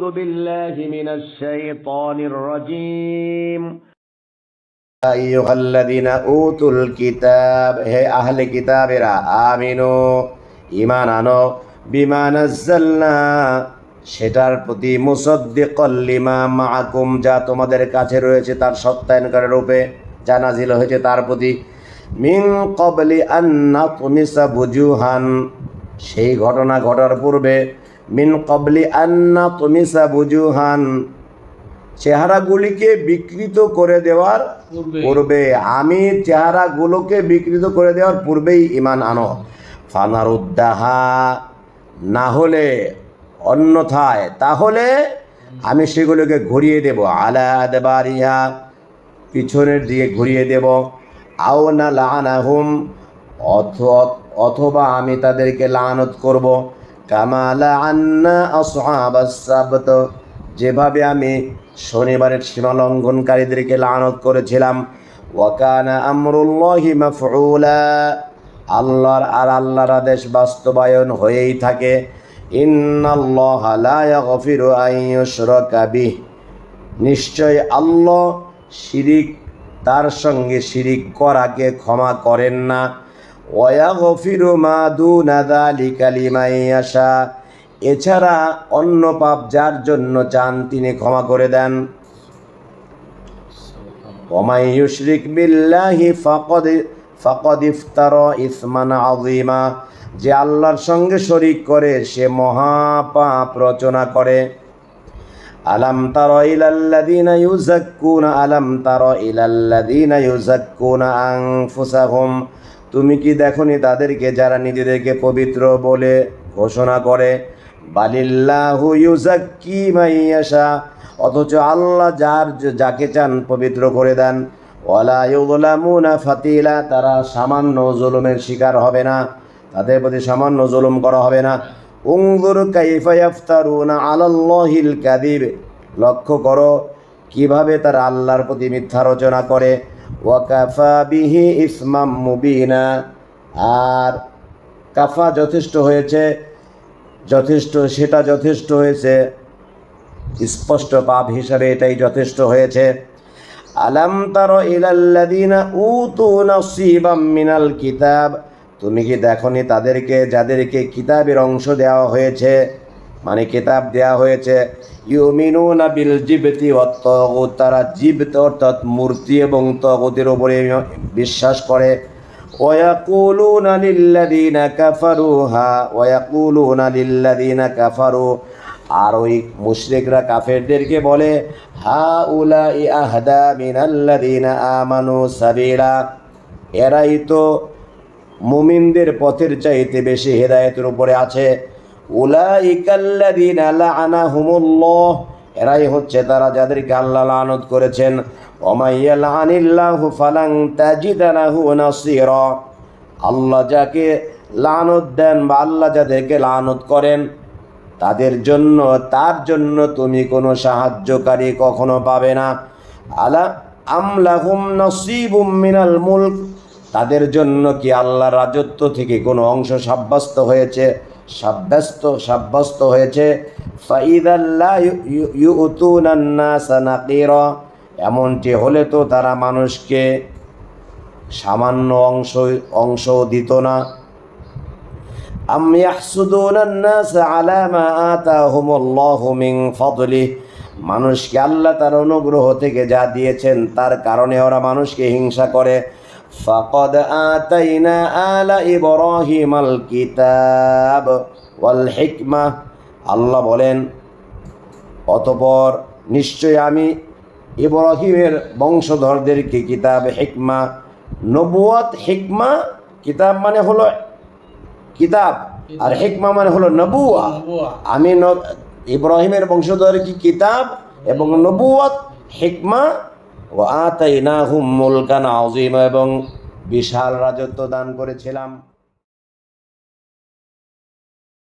أعوذ بالله من الشيطان الرجيم أيها الذين أوتوا الكتاب হে আহলে কিতাবেরা আমিনু ঈমান আনো বিমা নাযালনা সেটার প্রতি মুসাদ্দিকাল লিমা মাআকুম যা তোমাদের কাছে রয়েছে তার সত্যায়নকারী রূপে যা নাজিল হয়েছে তার প্রতি মিন ক্বাবলি আন নাতমিসা বুজুহান সেই ঘটনা ঘটার পূর্বে মিন ক্বাবলি আন নাতমিসা বুজুহান। চেহারাগুলিকে বিকৃত করে দেওয়ার পূর্বে। আমি চেহারাগুলোকে বিকৃত করে দেওয়ার পূর্বেই ইমান আনো। ফানারুদ্দাহা না হলে অন্যথায়। তাহলে আমি সেগুলোকে ঘুরিয়ে দেব। আলা আদবারিহা পিছনের দিকে ঘুরিয়ে দেব। আও না লানাহুম অথ- অথবা আমি তাদেরকে লানত করব। কামালা আন্না আসহাবাস সাবত। যেভাবে আমি শনিবারের সীমা লঙ্ঘনকারীদেরকে লানত করেছিলাম, ওয়াকানা আমরুল্লাহি মাফউলা। আল্লাহর আর আল্লাহর আদেশ বাস্তবায়ন হয়েই থাকে। ইন্নাল্লাহ লা ইয়াগফিরু আন ইউশরাকা বিহ। নিশ্চয় আল্লাহ শিরিক, তার সঙ্গে শিরিক করাকে ক্ষমা করেন না। ওয়াগফিরু মা দুনা যালিকা লিমান ইয়াশা। এছাড়া অন্য পাপ যার জন্য চান তিনি ক্ষমা করে দেন। ওমাই ইউশরিক বিল্লাহি ফাকাদ ফাকাদ ইফতারা ইসমান আযীমা। যে আল্লাহর সঙ্গে শরিক করে, সে মহাপাপ রচনা করে। আলাম তার ইলাল্লাযীনা ইউযাক্কুনা, আলাম তার ইলাল্লাযীনা ইউযাক্কুনা আনফুসাহুম। তুমি কি দেখনি তাদেরকে যারা নিজেদেরকে পবিত্র বলে ঘোষণা করে? বালিল্লাহু অথচ আল্লাহ যার যাকে চান পবিত্র করে দেন। ওয়ালা ফাতিলা, তারা সামান্য জুলুমের শিকার হবে না। তাদের প্রতি সামান্য জুলুম করা হবে না। উংদুর কাইফা আলাল্লাহিল কাযিব। লক্ষ্য করো কীভাবে তারা আল্লাহর প্রতি মিথ্যা রচনা করে। ওয়াকাফা বিহি ইসমাম মুবিনা। আর কাফা যথেষ্ট হয়েছে, যথেষ্ট, সেটা যথেষ্ট হয়েছে। স্পষ্ট পাপ হিসাবে এটাই যথেষ্ট হয়েছে। আলাম তার ইলাল্লাদিনা উতু নসিবাম মিনাল কিতাব। তুমি কি দেখনি তাদেরকে, যাদেরকে কিতাবের অংশ দেওয়া হয়েছে? মানে কিতাব দেয়া হয়েছে, ইউমিনুনা বিল জিবতি অত্যগুত তারা জীবিত অর্থাৎ মূর্তি এবং তগতের ওপরে বিশ্বাস করে। ওয়াকুলুন লিল্লাদিন কাফারু হা ওয়াকুলুন লিল্লাদিন কাফারু। আর ওই মুশরিকরা কাফেরদেরকে বলে হা উলা ই আহদা মিনাল্লাদিন আমানু সাবিলা। এরাই তো মুমিনদের পথের চাইতে বেশি হেদায়তের উপরে আছে। লাআনাহুমুল্লাহ এরাই হচ্ছে তারা যাদেরকে আল্লাহ লানত করেছেন। ওমাইয়া লাআনিল্লাহু ফালান তাজিদা লাহু নাসীরা, আল্লাহ যাকে লানত দেন বা আল্লাহ যাদেরকে লানত করেন, তাদের জন্য, তার জন্য তুমি কোনো সাহায্যকারী কখনো পাবে না। আলা আমলাহুম নসিবুম মিনাল মুলক, তাদের জন্য কি আল্লাহর রাজত্ব থেকে কোনো অংশ সাব্যস্ত হয়েছে? সাব্যস্ত সাব্যস্ত হয়েছে ফাইদাল্লা ইউতুনান নাসা নাকিরা এমনটি হলে তো তারা মানুষকে সামান্য অংশ অংশ দিত না আম ইয়াহসুদুনা الناس على ما آتاهم الله من فضله মানুষকে আল্লাহ তার অনুগ্রহ থেকে যা দিয়েছেন তার কারণে ওরা মানুষকে হিংসা করে আলা ইব্রাহিম আল কিতাব ওয়াল হিকমা আল্লাহ বলেন অতপর নিশ্চয় আমি ইব্রাহিমের বংশধরদেরকে কিতাব হিকমা নবুয়াত হিকমা কিতাব মানে হলো কিতাব আর হিকমা মানে হলো নবুয়া আমি ন- ইব্রাহিমের কি কিতাব এবং নবুয়াত হিকমা ও আতাইনাহুম মুলকান আযীমা এবং বিশাল রাজত্ব দান করেছিলাম।